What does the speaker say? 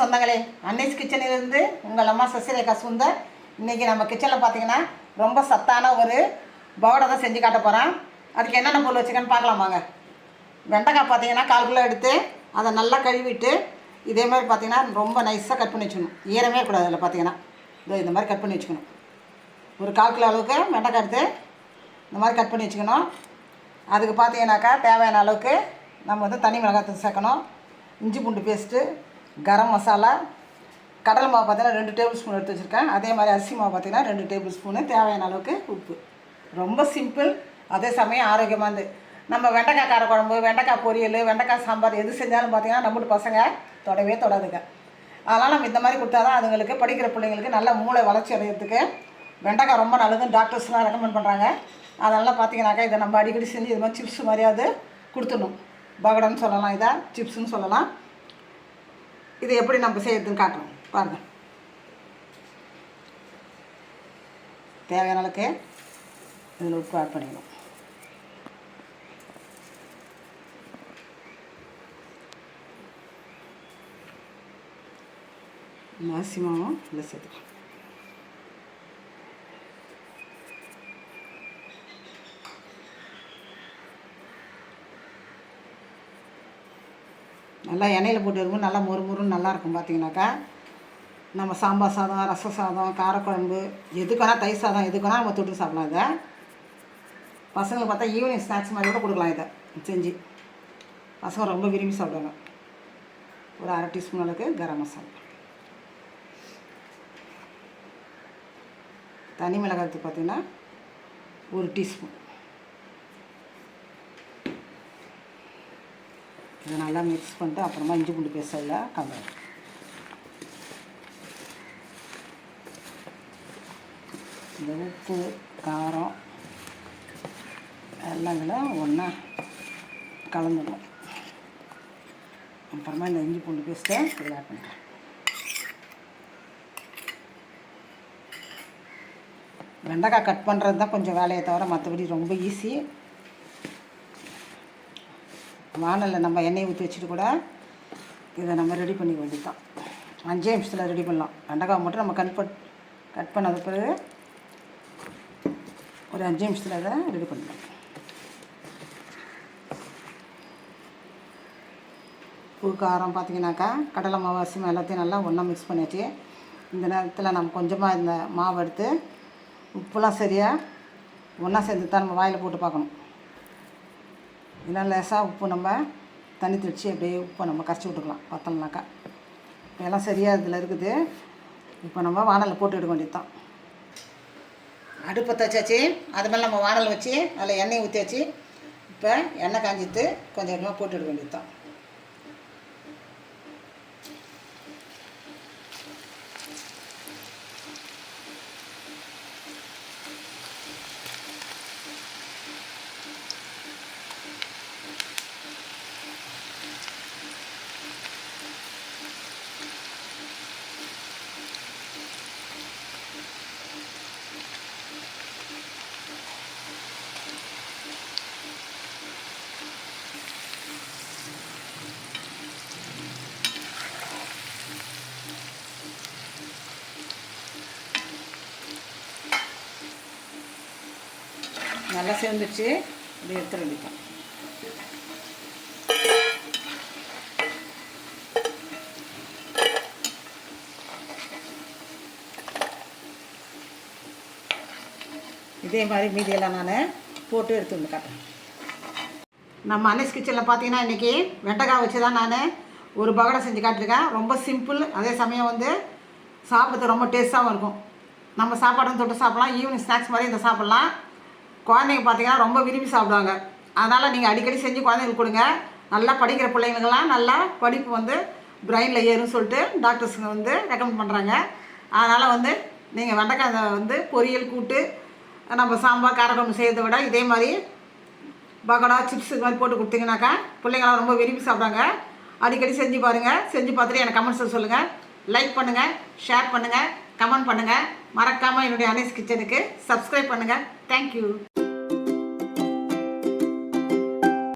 சொந்தங்களே. அன்னைஸ் கிச்சனிலிருந்து உங்கள் அம்மா சசிரேகா சுந்தர். இன்றைக்கி நம்ம கிச்சனில் பார்த்தீங்கன்னா ரொம்ப சத்தான ஒரு பவுடை தான் செஞ்சு காட்ட போகிறேன் அதுக்கு என்னென்ன பொருள் வச்சுக்கன்னு பார்க்கலாமாங்க வெண்டைக்காய் பார்த்தீங்கன்னா கால் கிலோ எடுத்து அதை நல்லா கழுவிட்டு இதே மாதிரி பார்த்தீங்கன்னா ரொம்ப நைஸாக கட் பண்ணி வச்சுக்கணும். ஈரமே கூடாது அதில் பார்த்தீங்கன்னா இதோ இந்த மாதிரி கட் பண்ணி வச்சுக்கணும். ஒரு கால் கிலோ அளவுக்கு வெண்டைக்காய் எடுத்து இந்த மாதிரி கட் பண்ணி வச்சுக்கணும். அதுக்கு பார்த்தீங்கன்னாக்கா தேவையான அளவுக்கு நம்ம வந்து தனி மிளகாத்தூள் சேர்க்கணும். இஞ்சி பூண்டு பேஸ்ட்டு கரம் மசாலா கடலை மாவு பார்த்தீங்கன்னா ரெண்டு டேபிள் ஸ்பூன் எடுத்து வச்சுருக்கேன். அதே மாதிரி அரிசி மாவு பார்த்தீங்கன்னா ரெண்டு டேபிள் ஸ்பூனு தேவையான அளவுக்கு உப்பு. ரொம்ப சிம்பிள் அதே சமயம் ஆரோக்கியமானது நம்ம வெண்டைக்காய் கார குழம்பு வெண்டைக்காய் பொரியல் வெண்டைக்காய் சாம்பார் எது செஞ்சாலும் பார்த்தீங்கன்னா நம்மட்டு பசங்க தொடவே தொடாதுங்க. அதனால் நம்ம இந்த மாதிரி கொடுத்தா தான் அதுங்களுக்கு படிக்கிற பிள்ளைங்களுக்கு நல்ல மூளை வளர்ச்சி அடையிறதுக்கு வெண்டைக்காய் ரொம்ப நல்லதுன்னு டாக்டர்ஸ்லாம் ரெக்கமெண்ட் பண்ணுறாங்க அதனால் பார்த்தீங்கன்னாக்கா இதை நம்ம அடிக்கடி செஞ்சு இது மாதிரி சிப்ஸ் மாதிரியாவது கொடுத்துடணும். பகடன்னு சொல்லலாம் இதை சிப்ஸுன்னு சொல்லலாம். இது எப்படி நம்ம செய்யறதுன்னு காட்டுறோம். பாருங்கள் தேவையான அளவுக்கு இதில் உப்பு ஆட் பண்ணிக்கணும். அரிசிமாவும் இதில் சேர்த்துக்கலாம். நல்லா எண்ணெயில் போட்டு வரும்போது நல்லா மொறு மொறுன்னு நல்லா இருக்கும் பார்த்தீங்கன்னாக்கா. நம்ம சாம்பார் சாதம் ரசம் சாதம் காரக்குழம்பு எதுக்கான தயிர் சாதம் எதுக்கு வேணால் நம்ம தொட்டு சாப்பிடலாம் இதை. பசங்களுக்கு பார்த்தா ஈவினிங் ஸ்நாக்ஸ் மாதிரி கூட கொடுக்கலாம் இதை செஞ்சு. பசங்க ரொம்ப விரும்பி சாப்பிடுவாங்க. ஒரு அரை டீஸ்பூன் அளவுக்கு கரம் மசாலா. தனி மிளகாய்த்து பார்த்திங்கன்னா ஒரு டீஸ்பூன் இதை நல்லா மிக்ஸ் பண்ணிட்டு அப்புறமா இஞ்சி பூண்டு பேஸ்டில் கலந்து இந்த உப்பு காரம் எல்லாம் இதில் ஒன்றா கலந்துடும் அப்புறமா இந்த இஞ்சி பூண்டு பேஸ்ட்டை இதில் ஆட் பண்ணுறேன் வெண்டைக்காய் கட் பண்ணுறது தான் கொஞ்சம் வேலையை தவிர மற்றபடி ரொம்ப ஈஸி வானலில் நம்ம எண்ணெய் ஊற்றி வச்சுட்டு கூட இதை நம்ம ரெடி பண்ணிக்க வேண்டியது அஞ்சே நிமிஷத்தில் ரெடி பண்ணலாம். வெண்டைக்காய் மட்டும் நம்ம கட் பட் கட் பண்ணது பிறகு ஒரு அஞ்சு நிமிஷத்தில் அதை ரெடி பண்ணலாம். உப்பு காரம் பார்த்தீங்கன்னாக்கா கடலை மாவு அரிசி எல்லாத்தையும் நல்லா ஒன்றா மிக்ஸ் பண்ணியாச்சு. இந்த நேரத்தில் நம்ம கொஞ்சமாக இந்த மாவு எடுத்து உப்புலாம் சரியாக ஒன்றா சேர்ந்து தான் நம்ம வாயில் போட்டு பார்க்கணும். இல்லை லேசாக உப்பு நம்ம தண்ணி தெளித்து அப்படியே உப்பை நம்ம கரைச்சி விட்டுக்கலாம் பத்தலைனாக்கா இப்போ எல்லாம் சரியாக இதில் இருக்குது. இப்போ நம்ம வானலில் போட்டு எடுக்க வேண்டியது தான் அடுப்பை தச்சாச்சு அது மேலே நம்ம வானல் வச்சு அதில் எண்ணெய் ஊற்றியாச்சு இப்போ எண்ணெய் காஞ்சிட்டு கொஞ்சம் கொஞ்சமாக போட்டு எடுக்க வேண்டியது தான் நல்லா சேர்ந்துச்சு இப்படி எடுத்துட இதே மாதிரி மீதியெல்லாம் நான் போட்டு எடுத்து வந்து காட்டுறேன். நம்ம அனஸ் கிச்சனில் பார்த்தீங்கன்னா இன்றைக்கி வெண்டைக்காய் வச்சு தான் நான் ஒரு பகடை செஞ்சு காட்டியிருக்கேன். ரொம்ப சிம்பிள் அதே சமயம் வந்து சாப்பிட்றது ரொம்ப டேஸ்ட்டாகவும் இருக்கும். நம்ம சாப்பாடும் தொட்டு சாப்பிட்லாம். ஈவினிங் ஸ்நாக்ஸ் மாதிரி இந்த சாப்பிட்லாம். குழந்தைங்க பார்த்தீங்கன்னா ரொம்ப விரும்பி சாப்பிடுவாங்க. அதனால் நீங்கள் அடிக்கடி செஞ்சு குழந்தைங்களுக்கு கொடுங்க. நல்லா படிக்கிற பிள்ளைங்களுக்கெல்லாம் நல்லா படிப்பு வந்து பிரெயினில் ஏறும்னு சொல்லிட்டு டாக்டர்ஸுங்க வந்து ரெக்கமெண்ட் பண்ணுறாங்க அதனால் வந்து நீங்கள் வெண்டைக்காய் வந்து பொரியல் கூட்டு நம்ம சாம்பார் காரக்குழம்பு செய்கிறத விட இதே மாதிரி பகடா சிப்ஸ் இது மாதிரி போட்டு கொடுத்தீங்கன்னாக்கா பிள்ளைங்களாம் ரொம்ப விரும்பி சாப்பிட்றாங்க அடிக்கடி செஞ்சு பாருங்கள் செஞ்சு பார்த்துட்டு எனக்கு கமெண்ட்ஸில் சொல்லுங்கள் லைக் பண்ணுங்கள் ஷேர் பண்ணுங்கள் கமெண்ட் பண்ணுங்கள் மறக்காமல் என்னுடைய அனேஸ் கிச்சனுக்கு சப்ஸ்கிரைப் பண்ணுங்கள் thank you.